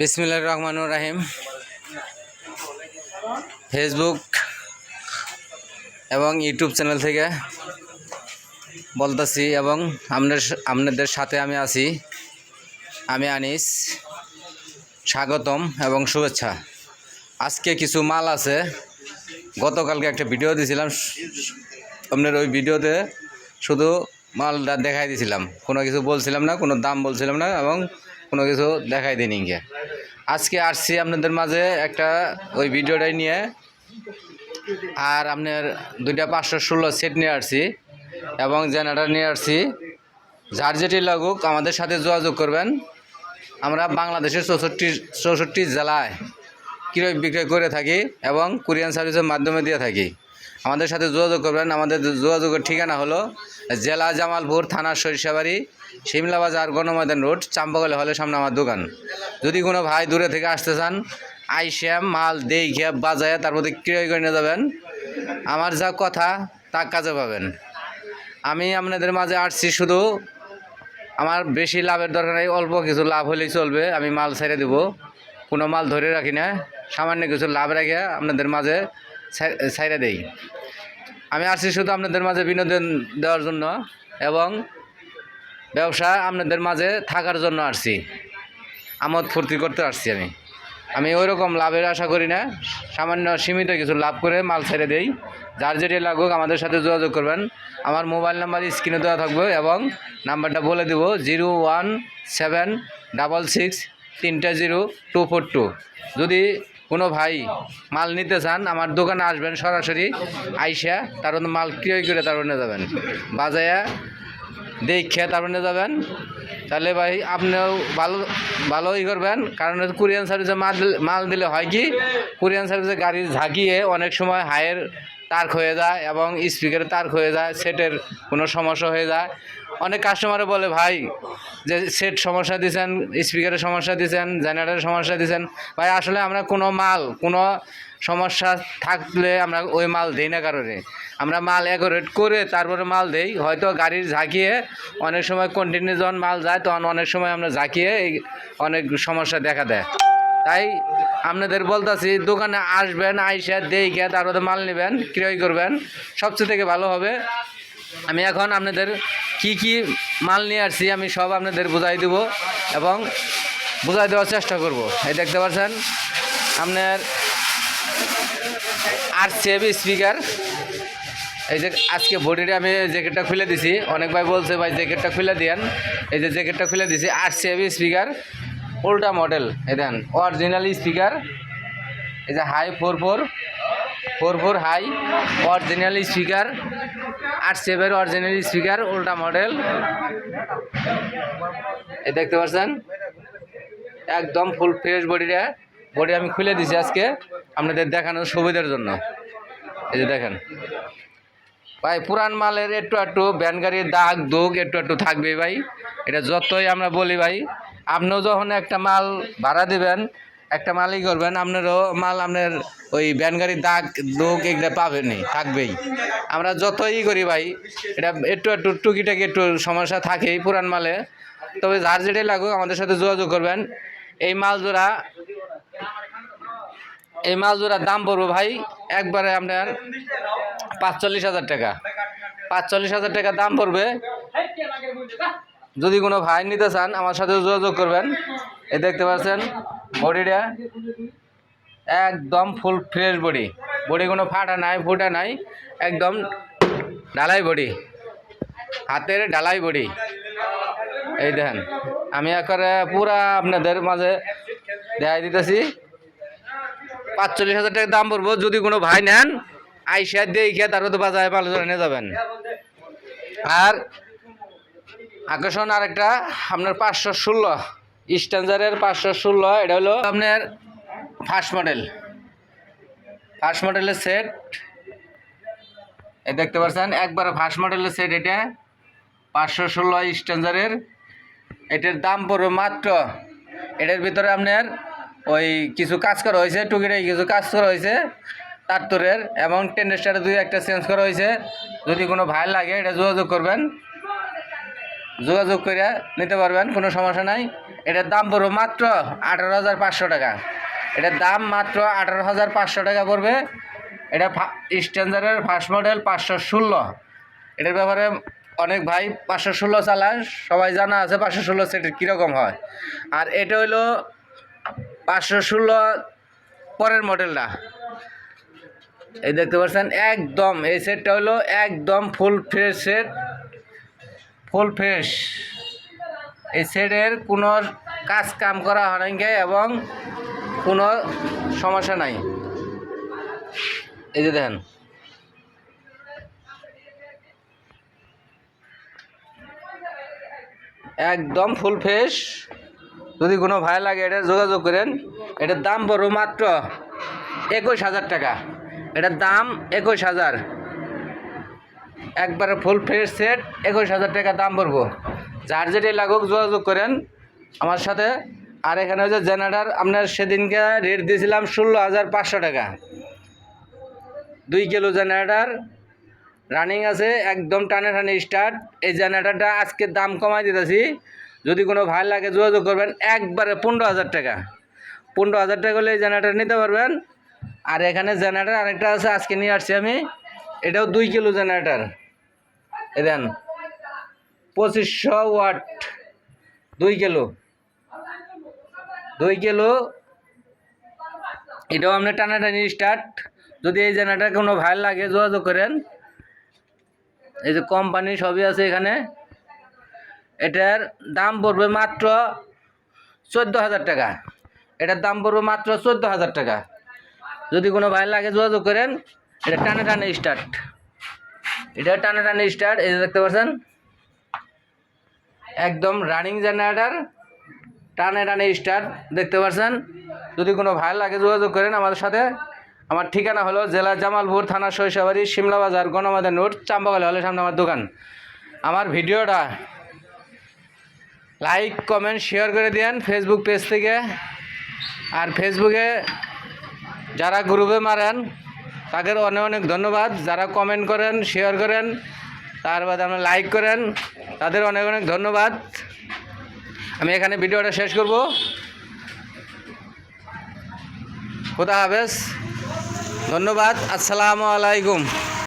বিসমিল্লাহ রহমানুর রাহিম। ফেসবুক এবং ইউটিউব চ্যানেল থেকে বলতেছি এবং আপনার আপনাদের সাথে আমি আছি। আমি আনিস। স্বাগতম এবং শুভেচ্ছা। আজকে কিছু মাল আছে। গতকালকে একটা ভিডিও দিয়েছিলাম আপনার ওই ভিডিওতে শুধু মালটা দেখাই দিয়েছিলাম কোনো কিছু বলছিলাম না, কোনো দাম বলছিলাম না এবং কোনো কিছু দেখাই দিইনি গিয়ে। আজকে আসছি আপনাদের মাঝে একটা ওই ভিডিওটাই নিয়ে। আর আপনার দুইটা পাঁচশো ষোলো সেট নিয়ে আসছি এবং জেনারেটার নিয়ে আসছি। যার যেটি লাগুক আমাদের সাথে যোগাযোগ করবেন। আমরা বাংলাদেশের চৌষট্টি চৌষট্টি জেলায় ক্রয় বিক্রয় করে থাকি এবং কুরিয়ান সার্ভিসের মাধ্যমে দিয়ে থাকি। আমাদের সাথে যোগাযোগ করবেন। আমাদের যোগাযোগের ঠিকানা হলো জেলা জামালপুর থানা সরিষাবাড়ি শিমলা বাজার গণময়দান রোড চাম্পাগলে হলে সামনে আমার দোকান। যদি কোনো ভাই দূরে থেকে আসতে চান, আইসিএম, মাল দেখে বাজায় তারপর ক্রয় করে নিয়ে যাবেন। আমার যা কথা, তা কাজে পাবেন। আমি আপনাদের মাঝে আসছি শুধু, আমার বেশি লাভের দরকার নেই, অল্প কিছু লাভ হলেই চলবে, আমি মাল ছেড়ে দেব। কোনো মাল ধরে রাখি না, সামান্য কিছু লাভ রেখে আপনাদের মাঝে ছাইড়ে দেই। আমি আসছি শুধু আপনাদের মাঝে বিনোদন দেওয়ার জন্য এবং ব্যবসা আপনাদের মাঝে থাকার জন্য আসছি। আমোদ ফুর্তি করতে আসছি আমি। আমি ওই রকম লাভের আশা করি না। সামান্য সীমিত কিছু লাভ করে মাল ছেড়ে দেই। যার যেটি লাগুক আমাদের সাথে যোগাযোগ করবেন। আমার মোবাইল নাম্বার স্ক্রিনে দেওয়া থাকবে এবং নাম্বারটা বলে দেব zero one seven double six তিনটা জিরো টু ফোর টু। যদি কোনো ভাই মাল নিতে চান, আমার দোকানে আসবেন সরাসরি, আইসা, তার মাল ক্রয় করে তার নিয়ে যাবেন। বাজায়া দেখে তারপর নিয়ে যাবেন। তাহলে ভাই, আপনিও ভালো, ভালোই করবেন। কারণ কুরিয়ান সার্ভিসে মাল মাল দিলে হয় কি, কুরিয়ান সার্ভিসে গাড়ি ঝাঁকিয়ে অনেক সময় হায়ের তার হয়ে যায় এবং স্পিকারের তার হয়ে যায় সেটের কোনো সমস্যা হয়ে যায়। অনেক কাস্টমারে বলে, ভাই, যে সেট সমস্যা দিয়েছেন স্পিকারের সমস্যা দিয়েছেন জেনারেটারের সমস্যা দিয়েছেন ভাই, আসলে আমরা কোনো মাল, কোনো সমস্যা থাকলে আমরা ওই মাল দিই না কারণে আমরা মাল অ্যাকোরেট করে তারপরে মাল দেই। হয়তো গাড়ির ঝাঁকিয়ে অনেক সময় কন্টিনিউ যখন মাল যায়, তখন অনেক সময় আমরা ঝাঁকিয়ে অনেক সমস্যা দেখা দেয়। তাই আপনাদের বলতেছি, দোকানে আসবেন, আইসা দেখে তারপরে মাল নেবেন, ক্রয় করবেন, সবচেয়ে থেকে ভালো হবে। আমি এখন আপনাদের কি কি মাল নিয়ে আসছি, আমি সব আপনাদের বুঝাই দেব এবং বুঝাই দেওয়ার চেষ্টা করব। এই দেখতে পাচ্ছেন, আপনার আর সেভ স্পিকার। এই যে আজকে বডিটা আমি জ্যাকেটটা খুলে দিছি। অনেক ভাই বলছে, ভাই, জ্যাকেটটা খুলে দিয়েন এই যে জ্যাকেটটা খুলে দিছি আর সেভ স্পিকার। উল্টা মডেল এই দেন অরিজিনাল স্পিকার এই যে high four four four four high original speaker আর সেভের অরিজিনাল স্পিকার উল্টা মডেল এই দেখতে পাচ্ছেন? একদম ফুল ফ্রেশ বডিটা বডি আমি খুলে দিছি আজকে আপনাদের দেখানোর সুবিধার জন্য। এই যে দেখেন। ভাই, পুরান মালের একটু একটু ব্যান গাড়ির দাগ দুগ একটু একটু থাকবে ভাই। এটা যতই আমরা বলি ভাই আপনিও যখন একটা মাল ভাড়া দিবেন, একটা মালই করবেন, আপনারও মাল আপনার ওই ব্যান গাড়ির দাগ দুগ এগুলো পাবেনই, থাকবেই। আমরা যতই করি ভাই, এটা একটু একটু টুকিটাকি একটু সমস্যা থাকেই পুরান মালে। তবে যার যেটাই লাগুক, আমাদের সাথে যোগাযোগ করবেন। এই মাল জোড়া, এই মাল জোড়ার দাম পড়ব ভাই, একবারে আপনার পাঁচচল্লিশ হাজার টাকা। পাঁচচল্লিশ হাজার টাকা দাম পড়বে। যদি কোনো ভাই নিতে চান, আমার সাথে যোগাযোগ করবেন। এই দেখতে পাচ্ছেন, বডিটা একদম ফুল ফ্রেশ বডি বডি কোনো ফাটা নাই, ফুটা নাই, একদম ঢালাই বডি হাতের ঢালাই বডি এই দেখেন, আমি একবারে পুরা আপনাদের মাঝে দেখাই দিতেছি। পাঁচচল্লিশ হাজার টাকা দাম পড়ব, যদি কোনো ভাই নেন, আইসা দেখে তারপর তো বাজারে ভালো নিয়ে যাবেন। আর আকর্ষণ আরেকটা, আপনার পাঁচশো ষোলো স্ট্যান্ডারের পাঁচশো ষোলো, এটা হলো আপনার ফার্স্ট মডেল ফার্স্ট মডেলের সেট এই দেখতে পাচ্ছেন, একবার ফার্স্ট মডেলের সেট এটা। পাঁচশো ষোলো স্ট্যান্ডারের এটার দাম পড়বে মাত্র, এটার ভিতরে আপনার ওই কিছু কাজ করা হয়েছে, টুকিটাকি কিছু কাজ করা হয়েছে তারতরের এবং টেন্ডেস্টারে দুই একটা চেঞ্জ করা হয়েছে। যদি কোনো ভাই লাগে, এটা যোগাযোগ করবেন। যোগাযোগ করে নিতে পারবেন, কোনো সমস্যা নাই। এটার দাম পড়বে মাত্র আঠারো হাজার পাঁচশো টাকা। এটার দাম মাত্র আঠারো হাজার পাঁচশো টাকা পড়বে। এটা স্ট্যান্ডার্ডের ফার্স্ট মডেল পাঁচশো ষোলো। এটার ব্যাপারে অনেক ভাই পাঁচশো ষোলো চালায়, সবাই জানা আছে পাঁচশো ষোলো সেটের কীরকম হয়। আর এটা হইল পাঁচশো ষোলো পরের মডেলটা। এই দেখতে পাচ্ছেন, একদম এই সেটটা হলো একদম full fresh set full fresh. এই সেটের কোনো কাজ কাম করা হয় এবং কোনো সমস্যা নাই। এই যে দেখেন। একদম ফুল ফ্রেশ। যদি কোনো ভাই লাগে এটা যোগাযোগ করেন। এটার দাম পড়বে মাত্র একুশ হাজার টাকা। এটার দাম একুশ হাজার। একবারে ফুল ফ্রেশ সেট একুশ হাজার টাকা দাম পড়ব। যার যেটাই লাগুক, যোগাযোগ করেন। আমার সাথে, আর এখানে হচ্ছে জেনারেটার, আপনার সেদিনকে রেট দিয়েছিলাম ষোলো হাজার পাঁচশো টাকা। দুই কিলো জেনারেটার রানিং আছে, একদম টানে টানে স্টার্ট এই জেনারেটারটা আজকে দাম কমাই দিতেছি। যদি কোনো ভাই লাগে, যোগাযোগ করবেন, একবারে পনেরো হাজার টাকা। পনেরো হাজার টাকা হলে এই জেনারেটার নিতে পারবেন। আর এখানে জেনারেটার আরেকটা আছে, আজকে নিয়ে আসছি আমি। এটাও দুই কিলো জেনারেটার। এ দেন, পঁচিশশো ওয়াট, দুই কিলো। দুই কিলো, এটাও আপনি টানাটানি স্টার্ট যদি এই জেনারেটার কোনো ভাই লাগে, যোগাযোগ করেন। এই যে কোম্পানি সবই আছে এখানে। এটার দাম পড়বে মাত্র চোদ্দ হাজার টাকা। এটার দাম পড়বে মাত্র চোদ্দ হাজার টাকা। যদি কোনো ভাই লাগে, যোগাযোগ করেন। এটা টানে টানে স্টার্ট এটা টানে টানে স্টার্ট এই দেখতে পাচ্ছেন? একদম রানিং জেনারেটার টানে টানে স্টার্ট দেখতে পাচ্ছেন? যদি কোনো ভাই লাগে যোগাযোগ করেন আমাদের সাথে। আমার ঠিকানা হলো জেলা জামালপুর থানা শৈশবাড়ি শিমলা বাজার গণমাদের নোট চাম্পাগালি হলে সামনে আমার দোকান। আমার ভিডিওটা লাইক কমেন্ট শেয়ার করে দিন ফেসবুক পেজ থেকে। আর ফেসবুকে যারা গ্রুপে মারেন তাদের অনেক অনেক ধন্যবাদ। যারা কমেন্ট করেন শেয়ার করেন, তার বাদে আপনার লাইক করেন, তাদের অনেক অনেক ধন্যবাদ। আমি এখানে ভিডিওটা শেষ করব। খুদা হাফেজ। ধন্যবাদ। আসসালামু আলাইকুম।